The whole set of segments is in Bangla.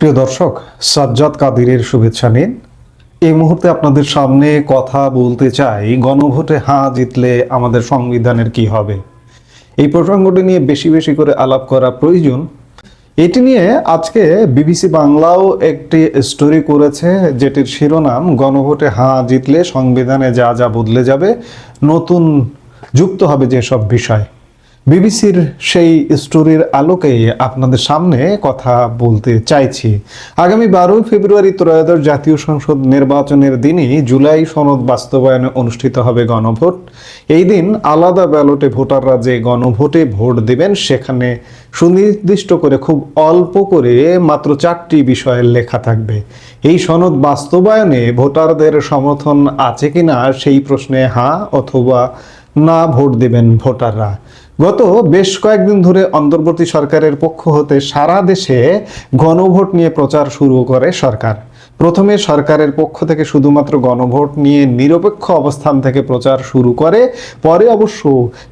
প্রিয় দর্শক, সাজ্জাদ কাদিরের শুভেচ্ছা নিন। এই মুহূর্তে আপনাদের সামনে কথা বলতে চাই, গণভোটে হাঁ জিতলে আমাদের সংবিধানের কি হবে? এই প্রসঙ্গটি নিয়ে বেশি বেশি করে আলাপ করা প্রয়োজন। এটি নিয়ে আজকে বিবিসি বাংলাও একটি স্টোরি করেছে, যেটির শিরোনাম, গণভোটে হাঁ জিতলে সংবিধানে যা যা বদলে যাবে, নতুন যুক্ত হবে যেসব বিষয়। বিবিসির সেই স্টোরির আলোকে আপনাদের সামনে কথা বলতে চাইছি। আগামী বারোই ফেব্রুয়ারি ত্রয়োদশ জাতীয় সংসদ নির্বাচনের দিনই জুলাই সনদ বাস্তবায়নে অনুষ্ঠিত হবে গণভোট। এই দিন আলাদা ব্যালটে ভোটাররা যে গণভোটে ভোট দেবেন, সেখানে সুনির্দিষ্ট করে খুব অল্প করে মাত্র চারটি বিষয়ের লেখা থাকবে। এই সনদ বাস্তবায়নে ভোটারদের সমর্থন আছে কিনা, সেই প্রশ্নে হ্যাঁ অথবা না ভোট দেবেন ভোটাররা। গত বেশ কয়েকদিন ধরে অন্তর্বর্তী সরকারের পক্ষ হতে সারা দেশে গণভোট নিয়ে প্রচার শুরু করে সরকার। প্রথমে সরকারের পক্ষ থেকে শুধুমাত্র গণভোট নিয়ে নিরপেক্ষ অবস্থান থেকে প্রচার শুরু করে, পরে অবশ্য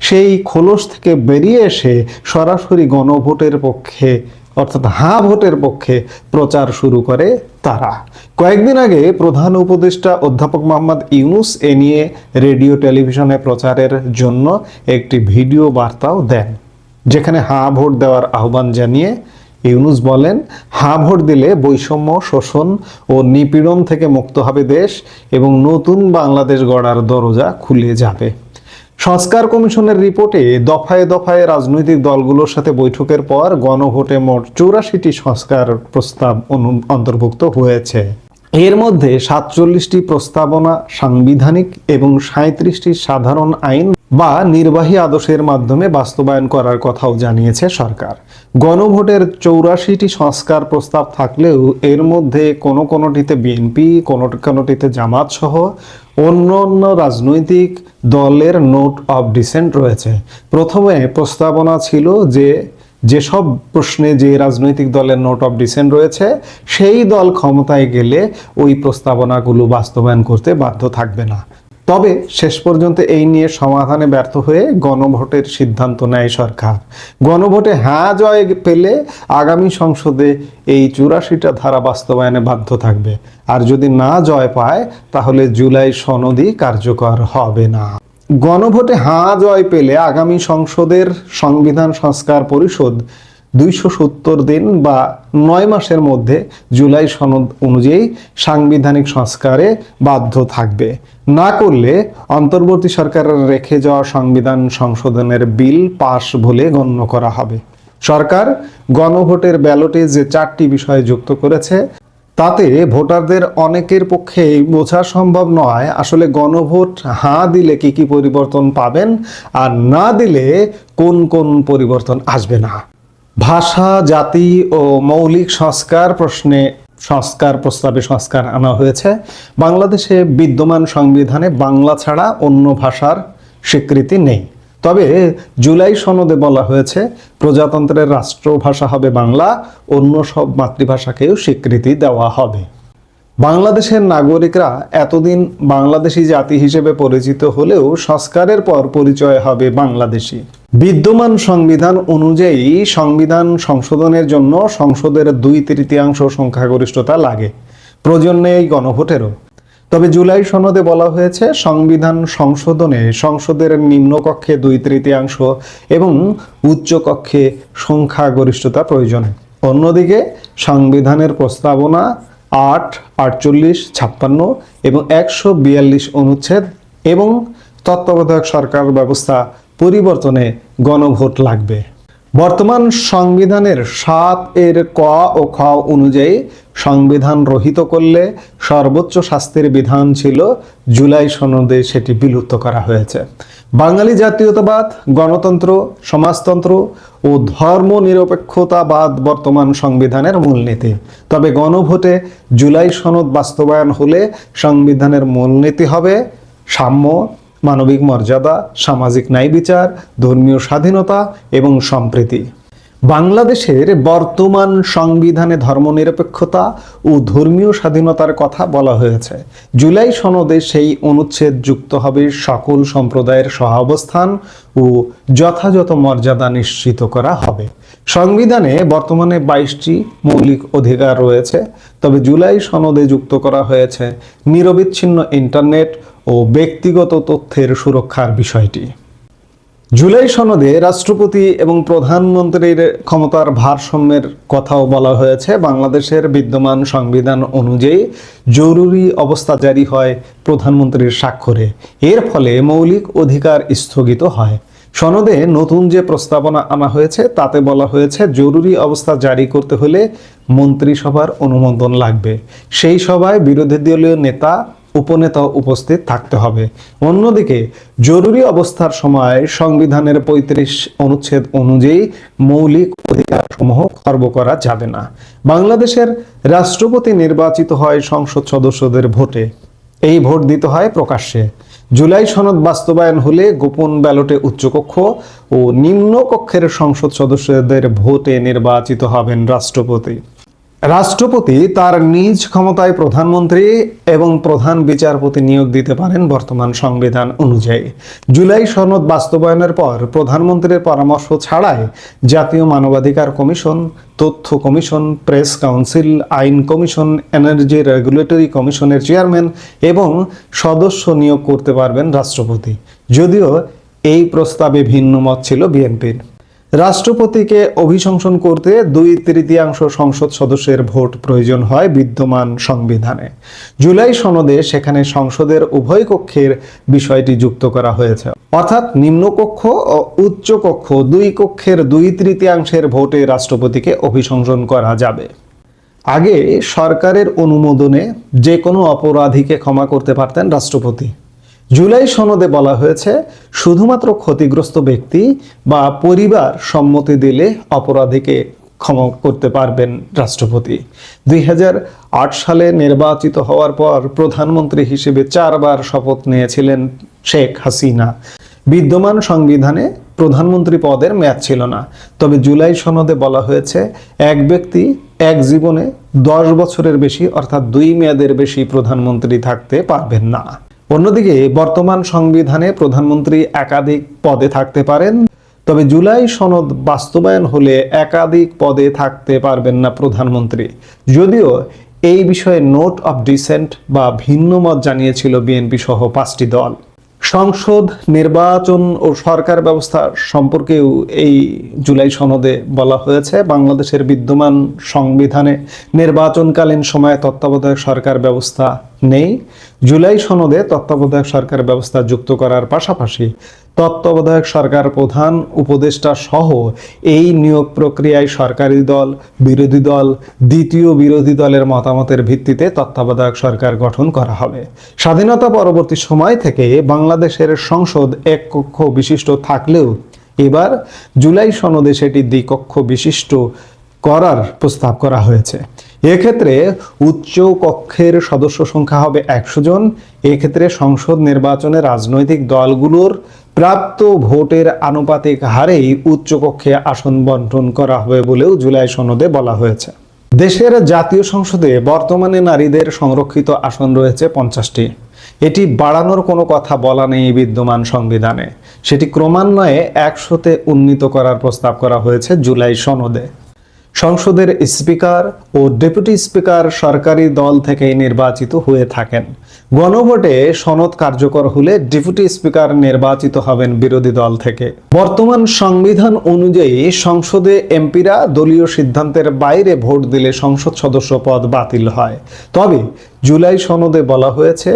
সেই খোলস থেকে বেরিয়ে এসে সরাসরি গণভোটের পক্ষে অর্থাৎ হাঁ ভোটের পক্ষে প্রচার শুরু করে তারা। কয়েকদিন আগে প্রধান উপদেষ্টা অধ্যাপক মোহাম্মদ ইউনুস এ নিয়ে রেডিও, টেলিভিশনে প্রচারের জন্য একটি ভিডিও বার্তাও দেন, যেখানে হাঁ ভোট দেওয়ার আহ্বান জানিয়ে ইউনুস বলেন, হা ভোট দিলে বৈষম্য, শোষণ ও নিপীড়ন থেকে মুক্ত হবে দেশ এবং নতুন বাংলাদেশ গড়ার দরজা খুলে যাবে। সংস্কার কমিশনের রিপোর্টে দফায় দফায় রাজনৈতিক দলগুলোর সাথে বৈঠকের পর গণভোটে মোট চৌরাশিটি সংস্কার প্রস্তাব অন্তর্ভুক্ত হয়েছে। এর মধ্যে সাতচল্লিশটি প্রস্তাবনা সাংবিধানিক এবং সাঁত্রিশটি সাধারণ আইন বা নির্বাহী আদর্শের মাধ্যমে বাস্তবায়ন করার কথাও জানিয়েছে সরকার। গণভোটের চৌরাশিটি সংস্কার প্রস্তাব থাকলেও এর মধ্যে কোনো কোনোটিতে বিএনপি, কোনো কোনোটিতে জামাত সহ অন্য অন্য রাজনৈতিক দলের নোট অফ ডিসেন্ট রয়েছে। প্রথমে প্রস্তাবনা ছিল যে যেসব প্রশ্নে যে রাজনৈতিক দলের নোট অফ ডিসেন্ট রয়েছে, সেই দল ক্ষমতায় গেলে ওই প্রস্তাবনাগুলো বাস্তবায়ন করতে বাধ্য থাকবে না। তবে শেষ পর্যন্ত এই নিয়ে সমাধানে ব্যর্থ হয়ে গণভোটের সিদ্ধান্ত নেয় সরকার। গণভোটে হ্যাঁ জয় পেলে আগামী সংসদে এই চুরাশিটা ধারা বাস্তবায়নে বাধ্য থাকবে। আর যদি না জয় পায়, তাহলে জুলাই সনদই কার্যকর হবে না। গণভোটে হাঁ জয় পেলে আগামী সংসদের সংবিধান সংস্কার পরিষদ দুইশো সত্তর দিন বা নয় মাসের মধ্যে জুলাই সনদ অনুযায়ী সাংবিধানিক সংস্কারে বাধ্য থাকবে। না করলে অন্তর্বর্তী সরকারের রেখে যাওয়া সংবিধান সংশোধনের বিল পাশ বলে গণ্য করা হবে। সরকার গণভোটের ব্যালটে যে চারটি বিষয় যুক্ত করেছে, তাতে ভোটারদের অনেকের পক্ষে বোঝা সম্ভব নয় আসলে গণভোট হাঁ দিলে কি কি পরিবর্তন পাবেন আর না দিলে কোন কোন পরিবর্তন আসবে না। ভাষা, জাতি ও মৌলিক সংস্কার প্রশ্নে সংস্কার প্রস্তাবে সংস্কার আনা হয়েছে। বাংলাদেশে বিদ্যমান সংবিধানে বাংলা ছাড়া অন্য ভাষার স্বীকৃতি নেই। তবে জুলাই সনদে বলা হয়েছে, প্রজাতন্ত্রের রাষ্ট্রভাষা হবে বাংলা, অন্য সব মাতৃভাষাকেও স্বীকৃতি দেওয়া হবে। বাংলাদেশের নাগরিকরা এতদিন বাংলাদেশি জাতি হিসেবে পরিচিত হলেও সংস্কারের পর পরিচয় হবে বাংলাদেশি। বিদ্যমান সংবিধান অনুযায়ী সংবিধান সংশোধনের জন্য সংসদের দুই তৃতীয়াংশ সংখ্যাগরিষ্ঠতা লাগে। প্রয়োজন নেই গণভোটেরও। তবে জুলাই সনদে বলা হয়েছে, সংবিধান সংশোধনে সংসদের নিম্নকক্ষে দুই তৃতীয়াংশ এবং উচ্চকক্ষে সংখ্যাগরিষ্ঠতা প্রয়োজন। অন্যদিকে, সংবিধানের প্রস্তাবনা আট, আটচল্লিশ, ছাপ্পান্ন এবং একশো বিয়াল্লিশ অনুচ্ছেদ এবং তত্ত্বাবধায়ক সরকার ব্যবস্থা পরিবর্তনে গণভোট লাগবে। বর্তমান সংবিধানের সাত এর ক ও খ অনুযায়ী সংবিধান রহিত করলে সর্বোচ্চ শাস্তির বিধান ছিল জুলাই সনদে সেটি বিলুপ্ত করা হয়েছে। বাঙালি জাতীয়তাবাদ, গণতন্ত্র, সমাজতন্ত্র ও ধর্ম নিরপেক্ষতাবাদ বর্তমান সংবিধানের মূলনীতি। তবে গণভোটে জুলাই সনদ বাস্তবায়ন হলে সংবিধানের মূলনীতি হবে সাম্য মানবিক মর্যাদা, সামাজিক ন্যায় বিচার, ধর্মীয় স্বাধীনতা এবং সম্প্রীতি। বাংলাদেশের বর্তমান সংবিধানে ধর্মনিরপেক্ষতা ও ধর্মীয় স্বাধীনতার কথা বলা হয়েছে। জুলাই সনদে সেই অনুচ্ছেদ যুক্ত হবে সকল সম্প্রদায়ের সহাবস্থান ও যথাযথ মর্যাদা নিশ্চিত করা হবে। সংবিধানে বর্তমানে বাইশটি মৌলিক অধিকার রয়েছে, তবে জুলাই সনদে যুক্ত করা হয়েছে নিরবিচ্ছিন্ন ইন্টারনেট ও ব্যক্তিগত তথ্যের সুরক্ষার বিষয়টি। জুলাই সনদে রাষ্ট্রপতি এবং প্রধানমন্ত্রীর ক্ষমতার ভারসাম্যের কথাও বলা হয়েছে। বাংলাদেশের বিদ্যমান সংবিধান অনুযায়ী জরুরি অবস্থা জারি হয় প্রধানমন্ত্রীর স্বাক্ষরে। এর ফলে মৌলিক অধিকার স্থগিত হয়। সনদে নতুন যে প্রস্তাবনা আনা হয়েছে, তাতে বলা হয়েছে জরুরি অবস্থা জারি করতে হলে মন্ত্রিসভার অনুমোদন লাগবে। সেই সভায় বিরোধী দলীয় নেতা, উপনেতা উপস্থিত থাকতে হবে। অন্যদিকে, জরুরি অবস্থার সময় সংবিধানের পঁয়ত্রিশ অনুচ্ছেদ অনুযায়ী মৌলিক অধিকারসমূহ খর্ব করা যাবে না। বাংলাদেশের রাষ্ট্রপতি নির্বাচিত হয় সংসদ সদস্যদের ভোটে। এই ভোট দিতে হয় প্রকাশ্যে। জুলাই সনদ বাস্তবায়ন হলে গোপন ব্যালটে উচ্চকক্ষ ও নিম্নকক্ষের সংসদ সদস্যদের ভোটে নির্বাচিত হবেন রাষ্ট্রপতি। রাষ্ট্রপতি তার নিজ ক্ষমতায় প্রধানমন্ত্রী এবং প্রধান বিচারপতি নিয়োগ দিতে পারেন বর্তমান সংবিধান অনুযায়ী। জুলাই সনদ বাস্তবায়নের পর প্রধানমন্ত্রীর পরামর্শ ছাড়াই জাতীয় মানবাধিকার কমিশন, তথ্য কমিশন, প্রেস কাউন্সিল, আইন কমিশন, এনার্জি রেগুলেটরি কমিশনের চেয়ারম্যান এবং সদস্য নিয়োগ করতে পারবেন রাষ্ট্রপতি। যদিও এই প্রস্তাবে ভিন্ন মত ছিল বিএনপির। রাষ্ট্রপতিকে অভিশংসন করতে দুই তৃতীয়াংশ সংসদ সদস্যের ভোট প্রয়োজন হয় বিদ্যমান সংবিধানে। জুলাই সনদে সেখানে সংসদের উভয় কক্ষের বিষয়টি যুক্ত করা হয়েছে। অর্থাৎ নিম্নকক্ষ ও উচ্চ কক্ষ দুই কক্ষের দুই তৃতীয়াংশের ভোটে রাষ্ট্রপতিকে অভিশংসন করা যাবে। আগে সরকারের অনুমোদনে যে কোনো অপরাধীকে ক্ষমা করতে পারতেন রাষ্ট্রপতি। জুলাই সনদে বলা হয়েছে, শুধুমাত্র ক্ষতিগ্রস্ত ব্যক্তি বা পরিবার সম্মতি দিলে অপরাধীকে ক্ষমা করতে পারবেন রাষ্ট্রপতি। দুই হাজার আট সালে নির্বাচিত হওয়ার পর প্রধানমন্ত্রী হিসেবে চারবার শপথ নিয়েছিলেন শেখ হাসিনা। বিদ্যমান সংবিধানে প্রধানমন্ত্রী পদের মেয়াদ ছিল না। তবে জুলাই সনদে বলা হয়েছে, এক ব্যক্তি এক জীবনে দশ বছরের বেশি অর্থাৎ দুই মেয়াদের বেশি প্রধানমন্ত্রী থাকতে পারবেন না। অন্যদিকে বর্তমান সংবিধানে প্রধানমন্ত্রী একাধিক পদে থাকতে পারেন, তবে জুলাই সনদ বাস্তবায়ন হলে একাধিক পদে থাকতে পারবেন না প্রধানমন্ত্রী। যদিও এই বিষয়ে নোট অব ডিসেন্ট বা ভিন্ন মত জানিয়েছিল বিএনপি সহ পাঁচটি দল। সংসদ, নির্বাচন ও সরকার ব্যবস্থা সম্পর্কেও এই জুলাই সনদে বলা হয়েছে। বাংলাদেশের বিদ্যমান সংবিধানে নির্বাচনকালীন সময়ে তত্ত্বাবধায়ক সরকার ব্যবস্থা নেই। জুলাই সনদে তত্ত্বাবধায়ক সরকার ব্যবস্থা যুক্ত করার পাশাপাশি তত্ত্বাবধায়ক সরকার প্রধান, উপদেষ্টা সহ এই নিয়োগ প্রক্রিয়ায় সরকারি দল, বিরোধী দল, দ্বিতীয় বিরোধী দলের মতামতের ভিত্তিতে তত্ত্বাবধায়ক সরকার গঠন করা হবে। স্বাধীনতা পরবর্তী সময় থেকে বাংলাদেশের সংসদ এক কক্ষ বিশিষ্ট থাকলেও এবার জুলাই সনদে সেটি দ্বিকক্ষ বিশিষ্ট করার প্রস্তাব করা হয়েছে। এক্ষেত্রে উচ্চ কক্ষের সদস্য সংখ্যা হবে একশো জন। এক্ষেত্রে সংসদ নির্বাচনে রাজনৈতিক দলগুলোর প্রাপ্ত ভোটের আনুপাতিক হারেই উচ্চ কক্ষে আসন বন্টন করা হবে বলেও জুলাই সনদে বলা হয়েছে। দেশের জাতীয় সংসদে বর্তমানে নারীদের সংরক্ষিত আসন রয়েছে পঞ্চাশটি। এটি বাড়ানোর কোনো কথা বলা নেই বিদ্যমান সংবিধানে। সেটি ক্রমান্বয়ে একশোতে উন্নীত করার প্রস্তাব করা হয়েছে জুলাই সনদে। সংসদের স্পিকার ও ডেপুটি স্পিকার সরকারি দল থেকে নির্বাচিত হয়ে থাকেন। গণভোটে সনদ কার্যকর হলে ডেপুটি স্পিকার নির্বাচিত হবেন বিরোধী দল থেকে। বর্তমান সংবিধান অনুযায়ী সংসদে এমপিরা দলীয় সিদ্ধান্তের বাইরে ভোট দিলে সংসদ সদস্য পদ বাতিল হয়। তবে জুলাই সনদে বলা হয়েছে,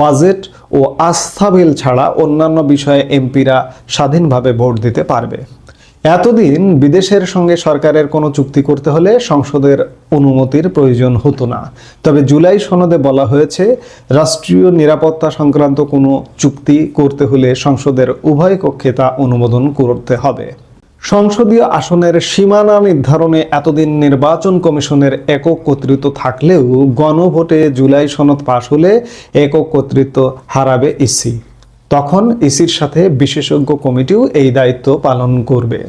বাজেট ও আস্থা বিল ছাড়া অন্যান্য বিষয়ে এমপিরা স্বাধীনভাবে ভোট দিতে পারবে। এতদিন বিদেশের সঙ্গে সরকারের কোনো চুক্তি করতে হলে সংসদের অনুমতির প্রয়োজন হতো না। তবে জুলাই সনদে বলা হয়েছে, রাষ্ট্রীয় নিরাপত্তা সংক্রান্ত কোনো চুক্তি করতে হলে সংসদের উভয় কক্ষে তা অনুমোদন করতে হবে। সংসদীয় আসনের সীমানা নির্ধারণে এতদিন নির্বাচন কমিশনের একক কর্তৃত্ব থাকলেও গণভোটে জুলাই সনদ পাশ হলে একক কর্তৃত্ব হারাবে ইসি। তখন ইসির সাথে বিশেষজ্ঞ কমিটিও এই দায়িত্ব পালন করবে।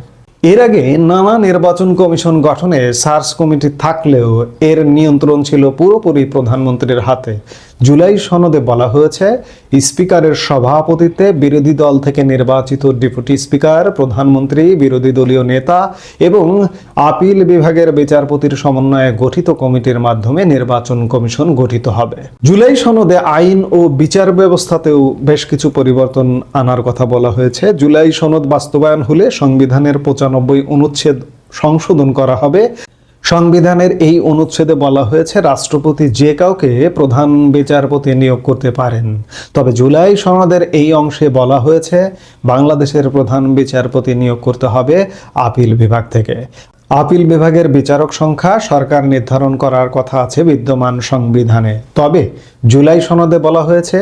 এর আগে নানা নির্বাচন কমিশন গঠনে সার্চ কমিটি থাকলেও এর নিয়ন্ত্রণ ছিল পুরোপুরি প্রধানমন্ত্রীর হাতে। জুলাই সনদে বলা হয়েছে, স্পিকারের সভাপতিত্বে বিরোধী দল থেকে নির্বাচিত ডেপুটি স্পিকার, প্রধানমন্ত্রী, বিরোধী দলীয় নেতা এবং আপিল বিভাগের বিচারপতির সমন্বয়ে গঠিত কমিটির মাধ্যমে নির্বাচন কমিশন গঠিত হবে। জুলাই সনদে আইন ও বিচার ব্যবস্থাতেও বেশ কিছু পরিবর্তন আনার কথা বলা হয়েছে। জুলাই সনদ বাস্তবায়ন হলে সংবিধানের পঁচানব্বই অনুচ্ছেদ সংশোধন করা হবে। সংবিধানের এই অনুচ্ছেদে বলা হয়েছে, রাষ্ট্রপতি যে কাউকে প্রধান বিচারপতি নিয়োগ করতে পারেন। তবে জুলাই সনদের এই অংশে বলা হয়েছে, বাংলাদেশের প্রধান বিচারপতি নিয়োগ করতে হবে আপিল বিভাগ থেকে। আপিল বিভাগের বিচারক সংখ্যা সরকার নির্ধারণ করার কথা আছে বিদ্যমান সংবিধানে। তবে জুলাই সনদে বলা হয়েছে,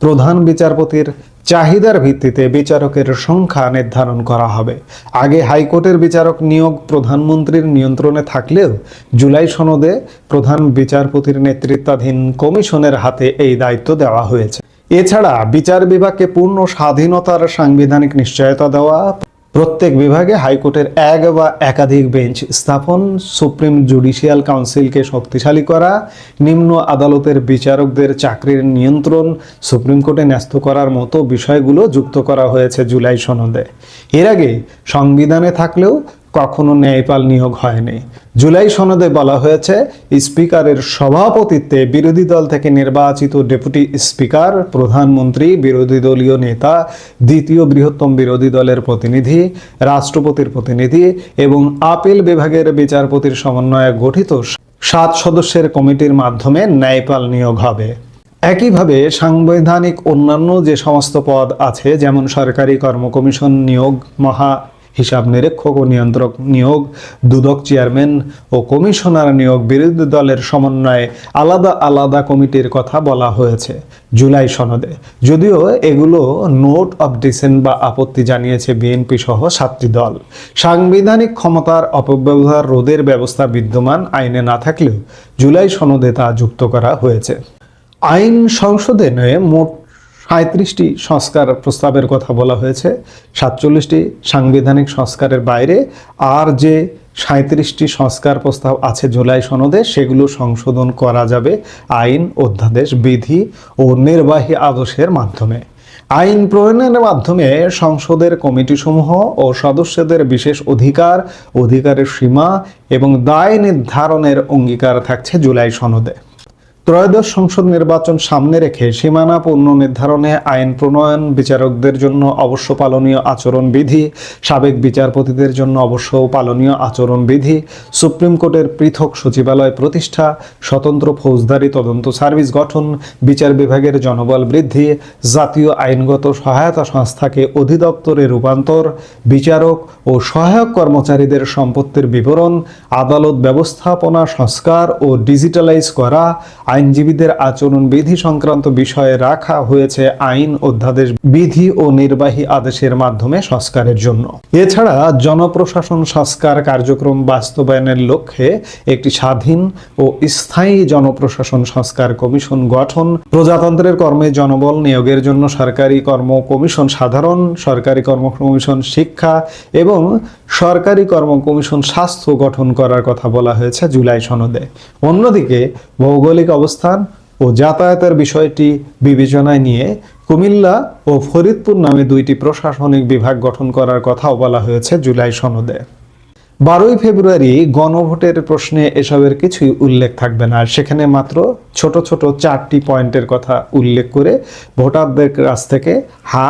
প্রধান বিচারপতির চাহিদার ভিত্তিতে বিচারকের সংখ্যা নির্ধারণ করা হবে। আগে হাইকোর্টের বিচারক নিয়োগ প্রধানমন্ত্রীর নিয়ন্ত্রণে থাকলেও জুলাই সনদে প্রধান বিচারপতির নেতৃত্বাধীন কমিশনের হাতে এই দায়িত্ব দেওয়া হয়েছে। এছাড়া বিচার বিভাগকে পূর্ণ স্বাধীনতার সাংবিধানিক নিশ্চয়তা দেওয়া প্রত্যেক বিভাগে হাইকোর্টের এক বা একাধিক বেঞ্চ স্থাপন, সুপ্রিম জুডিশিয়াল কাউন্সিলকে শক্তিশালী করা, নিম্ন আদালতের বিচারকদের চাকরির নিয়ন্ত্রণ, সুপ্রিম কোর্টে ন্যস্ত করার মতো বিষয়গুলো যুক্ত করা হয়েছে জুলাই সনদে। এর আগে সংবিধানে থাকলেও কখনো ন্যায়পাল নিয়োগ হয়নি। জুলাই সনদে বলা হয়েছে, স্পিকারের সভাপতিত্বে বিরোধী দল থেকে নির্বাচিত ডেপুটি স্পিকার, প্রধানমন্ত্রী, বিরোধী দলীয় নেতা, দ্বিতীয় বৃহত্তম বিরোধী দলের প্রতিনিধি, রাষ্ট্রপতির প্রতিনিধি এবং আপিল বিভাগের বিচারপতির সমন্বয়ে গঠিত সাত সদস্যের কমিটির মাধ্যমে ন্যায়পাল নিয়োগ হবে। একইভাবে সাংবিধানিক অন্যান্য যে সমস্ত পদ আছে, যেমন সরকারি কর্ম কমিশন নিয়োগ, মহা হিসাব নিরীক্ষক ও নিয়ন্ত্রক নিয়োগ, দুদক চেয়ারম্যান ও কমিশনার নিয়োগ বিরোধী দলের সমন্বয়ে আলাদা আলাদা কমিটির কথা বলা হয়েছে জুলাই সনদে। যদিও এগুলো নোট অব ডিসেন্ট বা আপত্তি জানিয়েছে বিএনপি সহ সাতটি দল। সাংবিধানিক ক্ষমতার অপব্যবহার রোধের ব্যবস্থা বিদ্যমান আইনে না থাকলেও জুলাই সনদে তা যুক্ত করা হয়েছে। আইন সংশোধনে মোট সাঁত্রিশটি সংস্কার প্রস্তাবের কথা বলা হয়েছে। সাতচল্লিশটি সাংবিধানিক সংস্কারের বাইরে আর যে সাঁত্রিশটি সংস্কার প্রস্তাব আছে জুলাই সনদে, সেগুলো সংশোধন করা যাবে আইন, অধ্যাদেশ, বিধি ও নির্বাহী আদেশের মাধ্যমে। আইন প্রণয়নের মাধ্যমে সংসদের কমিটিসমূহ ও সদস্যদের বিশেষ অধিকার, অধিকারের সীমা এবং দায় নির্ধারণের অঙ্গীকার থাকছে জুলাই সনদে। ত্রয়োদশ সংসদ নির্বাচন সামনে রেখে সীমানা পূর্ণ নির্ধারণে আইন প্রণয়ন বিচারকদের জন্য অবশ্য পালনীয় আচরণ বিধি, সাবেক বিচারপতিদের জন্য অবশ্য পালনীয় আচরণ বিধি, সুপ্রিম কোর্টের পৃথক সচিবালয় প্রতিষ্ঠা, স্বতন্ত্র ফৌজদারি তদন্ত সার্ভিস গঠন, বিচার বিভাগের জনবল বৃদ্ধি, জাতীয় আইনগত সহায়তা সংস্থাকে অধিদপ্তরে রূপান্তর, বিচারক ও সহায়ক কর্মচারীদের সম্পত্তির বিবরণ, আদালত ব্যবস্থাপনা সংস্কার ও ডিজিটালাইজ করা আইনজীবীদের আচরণ বিধি সংক্রান্ত বিষয়ে রাখা হয়েছে আইন অধ্যাদেশ, বিধি ও নির্বাহী আদেশের মাধ্যমে সংস্কারের জন্য। এছাড়া জনপ্রশাসন সংস্কার কার্যক্রম বাস্তবায়নের লক্ষ্যে একটি স্বাধীন ও স্থায়ী জনপ্রশাসন সংস্কার কমিশন গঠন, প্রজাতন্ত্রের কর্মে জনবল নিয়োগের জন্য সরকারি কর্ম কমিশন সাধারণ, সরকারি কর্ম কমিশন শিক্ষা এবং সরকারি কর্ম কমিশন স্বাস্থ্য গঠন করার কথা বলা হয়েছে জুলাই সনদে। অন্যদিকে, ভৌগোলিক অবস্থান ও যাতায়াতের বিষয়টি বিবেচনায় নিয়ে কুমিল্লা ও ফরিদপুর নামে দুইটি প্রশাসনিক বিভাগ গঠন করার কথাও বলা হয়েছে জুলাই সনদে। বারোই ফেব্রুয়ারি গণভোটের প্রশ্নে এসবের কিছুই উল্লেখ থাকবে না। সেখানে মাত্র ছোট ছোট চারটি পয়েন্টের কথা উল্লেখ করে ভোটারদের কাছ থেকে হা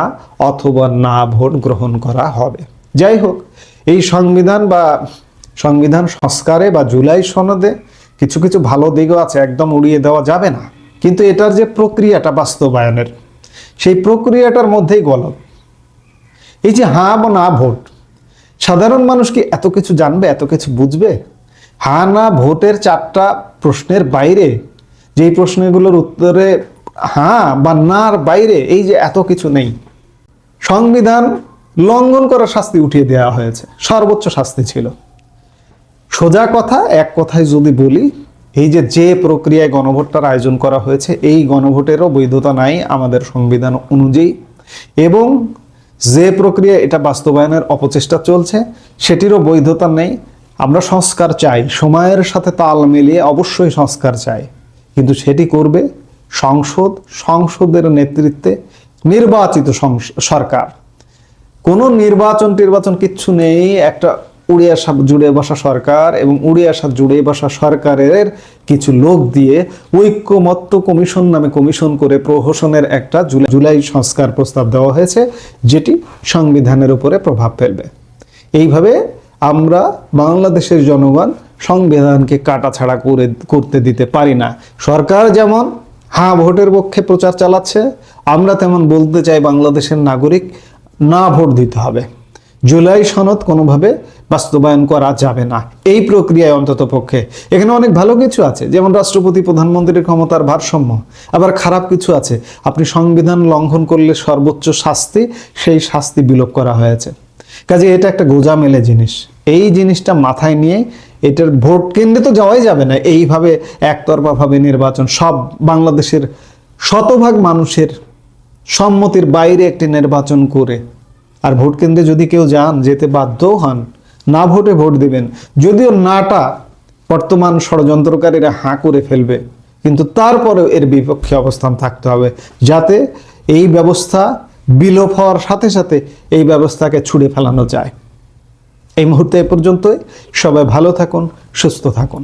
অথবা না ভোট গ্রহণ করা হবে। যাই হোক, এই সংবিধান বা সংবিধান সংস্কারে বা জুলাই সনদে কিছু কিছু ভালো দিকও আছে, একদম উড়িয়ে দেওয়া যাবে না। কিন্তু এটার যে প্রক্রিয়াটা বাস্তবায়নের, সেই প্রক্রিয়াটার মধ্যেই গলত এই যে হা বা না ভোট, সাধারণ মানুষ কি এত কিছু জানবে, এত কিছু বুঝবে? হা না ভোটের চারটা প্রশ্নের বাইরে, যেই প্রশ্নগুলোর উত্তরে হ্যাঁ বা নার বাইরে, এই যে এত কিছু নেই। সংবিধান লঙ্ঘন করার শাস্তি উঠিয়ে দেওয়া হয়েছে, সর্বোচ্চ শাস্তি ছিল। সোজা কথা, এক কথায় যদি বলি, এই যে যে প্রক্রিয়ায় গণভোটটার আয়োজন করা হয়েছে, এই গণভোটেরও বৈধতা নাই আমাদের সংবিধান অনুযায়ী। এবং যে প্রক্রিয়া, এটা বাস্তবায়নের অপচেষ্টা চলছে, সেটিরও বৈধতা নেই। আমরা সংস্কার চাই, সময়ের সাথে তাল মিলিয়ে অবশ্যই সংস্কার চাই। কিন্তু সেটি করবে সংসদ, সংসদের নেতৃত্বে নির্বাচিত সরকার। কোনো নির্বাচন টির্বাচন কিচ্ছু নেই, একটা উড়ে আসা জুড়ে বসা সরকার এবং উড়ে আসা জুড়ে বসা সরকারের কিছু লোক দিয়ে ঐক্যমত্য কমিশন নামে কমিশন করে প্রহসনের একটা জুলাই সংস্কার প্রস্তাব দেওয়া হয়েছে, যেটি সংবিধানের উপরে প্রভাব ফেলবে। এইভাবে আমরা বাংলাদেশের জনগণ সংবিধানকে কাটাছাড়া করে, করতে দিতে পারি না। সরকার যেমন হ্যাঁ ভোটের পক্ষে প্রচার চালাচ্ছে, আমরা তেমন বলতে চাই বাংলাদেশের নাগরিক না ভোট দিতে হবে। জুলাই সনদ কোনোভাবে বাস্তবায়ন করা যাবে না। এই প্রক্রিয়ায় অন্তত পক্ষে। এখানে অনেক ভালো কিছু আছে, যেমন রাষ্ট্রপতি, প্রধানমন্ত্রীর ক্ষমতার ভারসাম্য। আবার খারাপ কিছু আছে, আপনি সংবিধান লঙ্ঘন করলে সর্বোচ্চ শাস্তি, সেই শাস্তি বিলোপ করা হয়েছে। কাজে এটা একটা গোজামেলে জিনিস। এই জিনিসটা মাথায় নিয়ে এটার ভোট কেন্দ্রে তো যাওয়াই যাবে না। এইভাবে একতরফাভাবে নির্বাচন, সব বাংলাদেশের শতভাগ মানুষের সম্মতির বাইরে একটি নির্বাচন করে আর ভোট কেন্দ্রে যদি কেউ যান, যেতে বাধ্যও হন, না ভোটে ভোট দিবেন, যদিও নাটা বর্তমান ষড়যন্ত্রকারীরা হাঁ করে ফেলবে, কিন্তু তারপরেও এর বিপক্ষে অবস্থান থাকতে হবে, যাতে এই ব্যবস্থা বিলোপ হওয়ার সাথে সাথে এই ব্যবস্থাকে ছুড়ে ফেলানো যায়। এই মুহূর্তে এ পর্যন্তই। সবাই ভালো থাকুন, সুস্থ থাকুন।